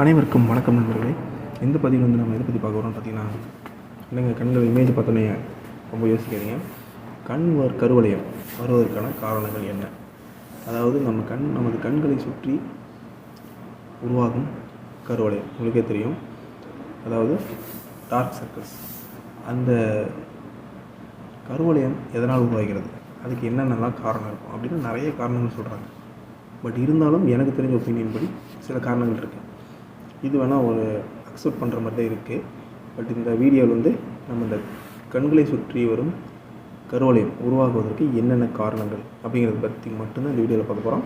அனைவருக்கும் வணக்கம் நண்பர்களே. இந்த பதிவில் வந்து நம்ம எதை பற்றி பார்க்க போகிறோம்னு பார்த்தீங்கன்னா இல்லைங்க கண்களை இமேஜ் பார்த்தோன்னே ரொம்ப யோசிக்காதீங்க. கண் வர் கருவளையம் வருவதற்கான காரணங்கள் என்ன? அதாவது நம்ம கண் நமது கண்களை சுற்றி உருவாகும் கருவளையம். உங்களுக்கே தெரியும். அதாவது டார்க் சர்க்கிள்ஸ் அந்த கருவளையம் எதனால் உருவாகிறது? அதுக்கு என்னென்னலாம் காரணம் இருக்கும்? அப்படின்னு நிறைய காரணங்கள் சொல்கிறாங்க பட் இருந்தாலும் எனக்கு தெரிஞ்ச ஒப்பீனியன் படி சில காரணங்கள் இருக்குது இது வேணால் ஒரு அக்செப்ட் பண்ணுற மாதிரி தான் இருக்குது பட் இந்த வீடியோவில் வந்து நம்ம இந்த கண்களை சுற்றி வரும் கருவளையம் உருவாகுவதற்கு என்னென்ன காரணங்கள் அப்படிங்கிறத பற்றி மட்டும்தான் இந்த வீடியோவில் பார்க்க போகிறோம்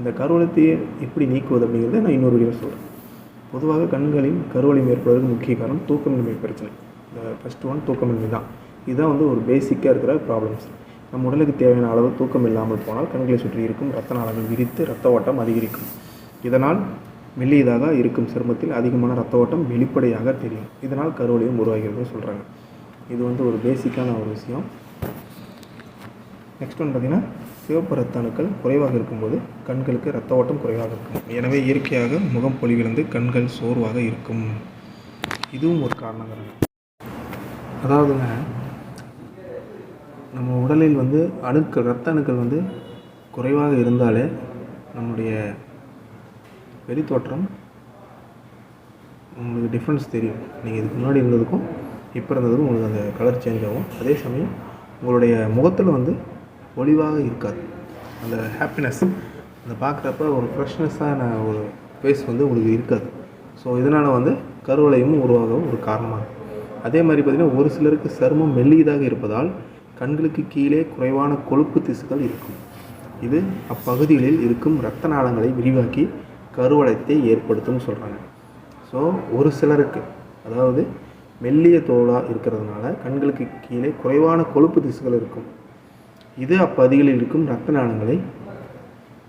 இந்த கருவளையத்தையே எப்படி நீக்குவது அப்படிங்கிறத நான் இன்னொரு வீடியோவில் சொல்கிறேன் பொதுவாக கண்களின் கருவளையம் ஏற்படுவதற்கு முக்கிய காரணம் தூக்கமின்மை பிரச்சனை. இந்த ஃபஸ்ட் ஒன் தூக்கமின்மை தான். இதுதான் வந்து ஒரு பேசிக்காக இருக்கிற ப்ராப்ளம்ஸ் நம்ம உடலுக்கு தேவையான அளவு தூக்கம் இல்லாமல் போனால் கண்களை சுற்றி இருக்கும் ரத்த நாளங்கள் விரித்து ரத்த ஓட்டம் அதிகரிக்கும். இதனால் மெல்லியதாக இருக்கும் சிரமத்தில் அதிகமான ரத்த ஓட்டம் வெளிப்படையாக தெரியும். இதனால் கருவளையம் உருவாகிறதுன்னு சொல்கிறாங்க இது வந்து ஒரு பேசிக்கான ஒரு விஷயம். நெக்ஸ்ட் ஒன்று பார்த்திங்கன்னா சிவப்பு ரத்த அணுக்கள் குறைவாக இருக்கும்போது கண்களுக்கு ரத்த ஓட்டம் குறைவாக இருக்கும். எனவே இயற்கையாக முகம் பொலிவிழந்து கண்கள் சோர்வாக இருக்கும். இதுவும் ஒரு காரணங்கள் அதாவதுங்க நம்ம உடலில் வந்து அணுக்கள் ரத்த அணுக்கள் வந்து குறைவாக இருந்தாலே நம்முடைய வெளித்தோற்றம் உங்களுக்கு டிஃப்ரென்ஸ் தெரியும். நீங்கள் இதுக்கு முன்னாடி இருந்ததுக்கும் இப்போ இருந்ததுக்கும் உங்களுக்கு அந்த கலர் சேஞ்ச் ஆகும். அதே சமயம் உங்களுடைய முகத்தில் வந்து ஒளிவாக இருக்காது. அந்த ஹாப்பினஸ் அந்த பார்க்குறப்ப ஒரு ஃப்ரெஷ்னஸ்ஸான ஒரு ஃபேஸ் வந்து உங்களுக்கு இருக்காது. ஸோ இதனால் வந்து கருவளையும் உருவாகவும் ஒரு காரணமாக அதே மாதிரி பார்த்திங்கன்னா ஒரு சிலருக்கு சருமம் மெல்லியதாக இருப்பதால் கண்களுக்கு கீழே குறைவான கொழுப்பு திசுக்கள் இருக்கும். இது அப்பகுதிகளில் இருக்கும் இரத்த நாளங்களை விரிவாக்கி கருவளையத்தை ஏற்படுத்தும்னு சொல்கிறாங்க ஸோ ஒரு சிலருக்கு அதாவது மெல்லிய தோலாக இருக்கிறதுனால கண்களுக்கு கீழே குறைவான கொழுப்பு திசுகள் இருக்கும். இது அப்பகுதிகளில் இருக்கும் இரத்த நாளங்களை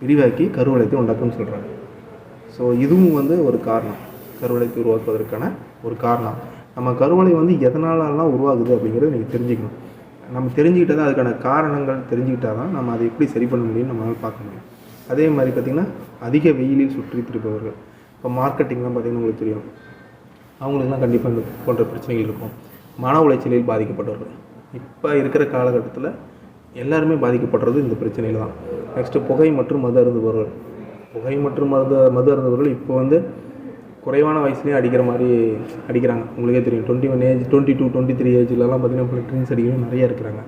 விரிவாக்கி கருவளையத்தை உண்டாக்கும்னு சொல்கிறாங்க ஸோ இதுவும் வந்து ஒரு காரணம். கருவளையத்தை உருவாக்குவதற்கான ஒரு காரணம். நம்ம கருவளை வந்து எதனாலலாம் உருவாகுது அப்படிங்கிறத நீங்கள் தெரிஞ்சுக்கணும். நம்ம தெரிஞ்சுக்கிட்டால் தான் அதுக்கான காரணங்கள் தெரிஞ்சுக்கிட்டால் தான் நம்ம அதை எப்படி சரி பண்ண முடியும்னு நம்மளால் பார்க்க முடியும். அதே மாதிரி பார்த்திங்கன்னா அதிக வெயிலில் சுற்றி திருப்பவர்கள் இப்போ மார்க்கெட்டிங்லாம் பார்த்திங்கன்னா உங்களுக்கு தெரியும். அவங்களுக்குலாம் கண்டிப்பாக இந்த போன்ற பிரச்சனைகள் இருக்கும். மன உளைச்சலில் பாதிக்கப்பட்டவர்கள். இப்போ இருக்கிற காலகட்டத்தில் எல்லாருமே பாதிக்கப்படுறது இந்த பிரச்சனையில் தான். நெக்ஸ்ட்டு புகை மற்றும் மது அருந்துபவர்கள். புகை மற்றும் மது மது அருந்துபவர்கள் இப்போ வந்து குறைவான வயசுலேயே அடிக்கிற மாதிரி அடிக்கிறாங்க. உங்களுக்கே தெரியும். Twenty one age twenty two twenty three ஏஜ்லலாம் பார்த்தீங்கன்னா இப்போ ட்ரிங்க்ஸ் அடிக்கிறவங்க நிறையா இருக்கிறாங்க.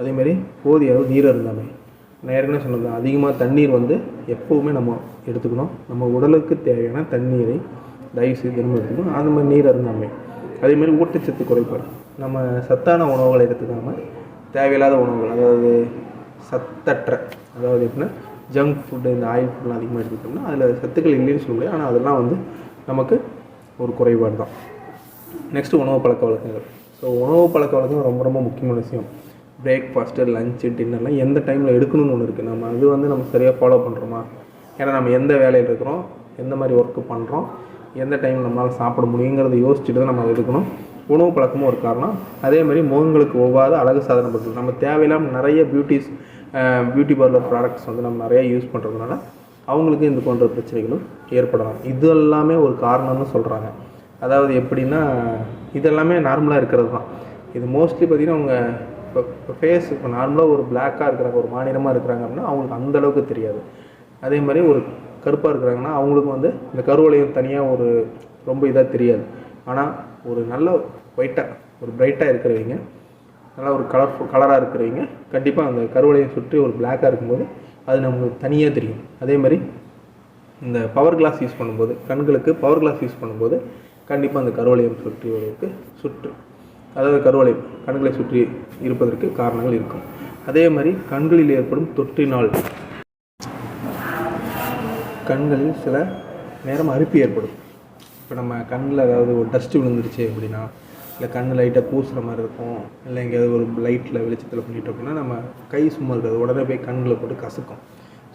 அதேமாதிரி போதிய அளவு நீர் அருந்தாமை. நான் ஏற்கனவே சொன்னது அதிகமாக தண்ணீர் வந்து எப்போவுமே நம்ம எடுத்துக்கணும். நம்ம உடலுக்கு தேவையான தண்ணீரை தயவு செய்து தினமும் எடுத்துக்கணும். அந்த மாதிரி நீர் அருந்தாமை. அதேமாதிரி ஊட்டச்சத்து குறைபாடு. நம்ம சத்தான உணவுகளை எடுத்துக்காமல் தேவையில்லாத உணவுகள் அதாவது சத்தற்ற அதாவது எப்படின்னா ஜங்க் ஃபுட்டு இந்த ஆயில் ஃபுட்லாம் அதிகமாக எடுத்துக்கிட்டோம்னா அதில் சத்துக்கள் இல்லைன்னு சொல்ல முடியாது. ஆனால் அதெல்லாம் வந்து நமக்கு ஒரு குறைபாடு தான் நெக்ஸ்ட்டு உணவு பழக்க வழக்கங்கள். ஸோ உணவு பழக்க வழக்கம் ரொம்ப ரொம்ப முக்கியமான விஷயம். பிரேக்ஃபாஸ்ட்டு லஞ்சு டின்னர்லாம் எந்த டைமில் எடுக்கணும்னு ஒன்று இருக்குது நம்ம அது வந்து நம்ம சரியாக ஃபாலோ பண்ணுறோமா ஏன்னா நம்ம எந்த வேலையில் இருக்கிறோம்? எந்த மாதிரி ஒர்க்கு பண்ணுறோம் எந்த டைம் நம்மளால் சாப்பிட முடியுங்கிறத யோசிச்சுட்டு தான் நம்ம அதை எடுக்கணும். உணவு பழக்கமும் ஒரு காரணம். அதே மாதிரி முகங்களுக்கு ஒவ்வாத அழகு சாதன பொருட்கள் நம்ம தேவையில்லாமல் நிறைய பியூட்டிஸ் பியூட்டி பார்லர் ப்ராடக்ட்ஸ் வந்து நம்ம நிறையா யூஸ் பண்ணுறதுனால அவங்களுக்கு இந்த போன்ற பிரச்சனைகளும் ஏற்படலாம். இது எல்லாமே ஒரு காரணம்னு சொல்கிறாங்க அதாவது எப்படின்னா இதெல்லாமே நார்மலாக இருக்கிறது தான். இது மோஸ்ட்லி பார்த்திங்கன்னா அவங்க இப்போ இப்போ ஃபேஸ் இப்போ நார்மலாக ஒரு பிளாக்காக இருக்கிறாங்க ஒரு மாநிலமாக இருக்கிறாங்க அப்படின்னா அவங்களுக்கு அந்தளவுக்கு தெரியாது. அதே மாதிரி ஒரு கருப்பாக இருக்கிறாங்கன்னா அவங்களுக்கு வந்து இந்த கருவளையம் தனியாக ஒரு ரொம்ப இதாக தெரியாது. ஆனால் ஒரு நல்ல ஒயிட்டாக ஒரு பிரைட்டாக இருக்கிறவங்க நல்லா ஒரு கலர்ஃபுல் கலராக இருக்கிறவங்க கண்டிப்பாக அந்த கருவளையம் சுற்றி ஒரு பிளாக்காக இருக்கும்போது அது நம்மளுக்கு தனியாக தெரியும். அதே மாதிரி இந்த பவர் கிளாஸ் யூஸ் பண்ணும்போது கண்களுக்கு பவர் கிளாஸ் யூஸ் பண்ணும்போது கண்டிப்பாக அந்த கருவளையம் சுற்றி வருவதற்கு சுற்று. அதாவது கருவளையம் கண்களை சுற்றி இருப்பதற்கு காரணங்கள் இருக்கும். அதே மாதிரி கண்களில் ஏற்படும் தொற்றினால் கண்களில் சில நேரம் அரிப்பு ஏற்படும். இப்போ நம்ம கண்ணில் ஏதாவது ஒரு டஸ்ட்டு விழுந்துருச்சு அப்படின்னா இல்லை கண் லைட்டாக கூசுகிற மாதிரி இருக்கும் இல்லை எங்கேயாவது ஒரு லைட்டில் வெளிச்சத்தில் பண்ணிட்டோம் அப்படின்னா நம்ம கை சும்மா இருக்காது. உடனே போய் கண்களை போட்டு கசக்கும்.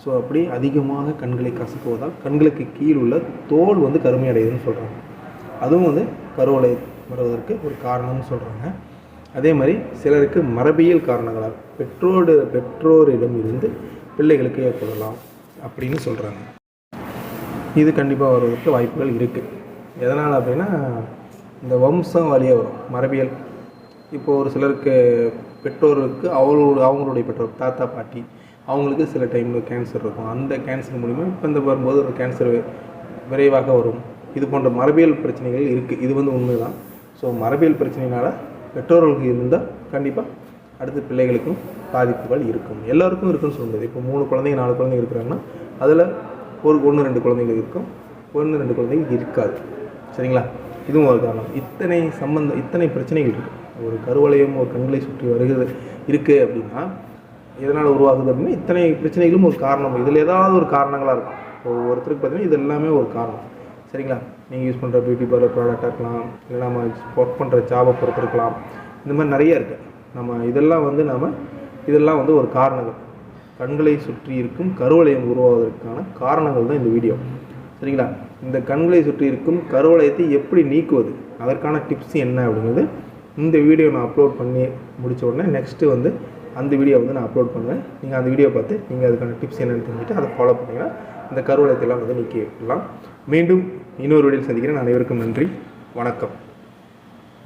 ஸோ அப்படி அதிகமாக கண்களை கசக்குவதால் கண்களுக்கு கீழ் உள்ள தோல் வந்து கருமையடையுதுன்னு சொல்கிறாங்க அதுவும் வந்து கருவளை வருவதற்கு ஒரு காரணம்னு சொல்கிறாங்க அதே மாதிரி சிலருக்கு மரபியல் காரணங்களால் பெற்றோடு பெற்றோரிடம் இருந்து பிள்ளைகளுக்கு ஏற்படலாம் அப்படின்னு சொல்கிறாங்க இது கண்டிப்பாக வருவதற்கு வாய்ப்புகள் இருக்குது எதனால் அப்படின்னா இந்த வம்சம் வழியாக வரும் மரபியல். இப்போ ஒரு சிலருக்கு பெற்றோருக்கு அவங்களோட அவங்களுடைய பெற்றோர் தாத்தா பாட்டி அவங்களுக்கு சில டைமில் கேன்சர் இருக்கும். அந்த கேன்சர் மூலிமா இப்போ இந்த வரும்போது ஒரு கேன்சர் விரைவாக வரும். இது போன்ற மரபியல் பிரச்சனைகள் இருக்குது இது வந்து உண்மை தான் ஸோ மரபியல் பிரச்சனையினால் பெற்றோர்களுக்கு இருந்தால் கண்டிப்பாக அடுத்து பிள்ளைகளுக்கும் பாதிப்புகள் இருக்கும். எல்லாருக்கும் இருக்குன்னு சொல்ல முடியாது. இப்போ மூணு குழந்தைங்க நாலு குழந்தைங்க இருக்கிறாங்கன்னா அதில் ஒரு ஒன்று ரெண்டு குழந்தைங்க இருக்கும். ஒன்று ரெண்டு குழந்தைங்க இருக்காது. சரிங்களா? இதுவும் ஒரு காரணம். இத்தனை சம்பந்தம் இத்தனை பிரச்சனைகள் இருக்குது ஒரு கருவளையம் ஒரு கண்களை சுற்றி வருகிறது இருக்குது அப்படின்னா எதனால் உருவாகுது அப்படின்னா இத்தனை பிரச்சனைகளும் ஒரு காரணம். இதில் ஏதாவது ஒரு காரணங்களாக இருக்கும். ஒவ்வொருத்தருக்கு பார்த்தீங்கன்னா இது எல்லாமே ஒரு காரணம். சரிங்களா? நீங்கள் யூஸ் பண்ணுற பியூட்டி பார்லர் ப்ராடக்டாக இருக்கலாம் இல்லை நம்ம ஒர்க் பண்ணுற ஜாபை பொறுத்து இருக்கலாம். இந்த மாதிரி நிறைய இருக்குது நம்ம இதெல்லாம் வந்து நம்ம இதெல்லாம் வந்து ஒரு காரணங்கள். கண்களை சுற்றி இருக்கும் கருவளையம் உருவாவதற்கான காரணங்கள் தான் இந்த வீடியோ சரிங்களா? இந்த கண்களை சுற்றி இருக்கும் கருவளையத்தை எப்படி நீக்குவது? அதற்கான டிப்ஸ் என்ன அப்படிங்கிறது இந்த வீடியோ நான் அப்லோட் பண்ணி முடித்த உடனே நெக்ஸ்ட்டு வந்து அந்த வீடியோ வந்து நான் அப்லோட் பண்ணுவேன். நீங்கள் அந்த வீடியோ பார்த்து நீங்கள் அதுக்கான டிப்ஸ் என்னென்னு தெரிஞ்சுட்டு அதை ஃபாலோ பண்ணிங்கன்னா இந்த கருவளையத்தை வந்து நீக்கிவிடலாம் மீண்டும் இன்னொரு வீடியோவில் சந்திக்கிறேன். அனைவருக்கும் நன்றி. வணக்கம்.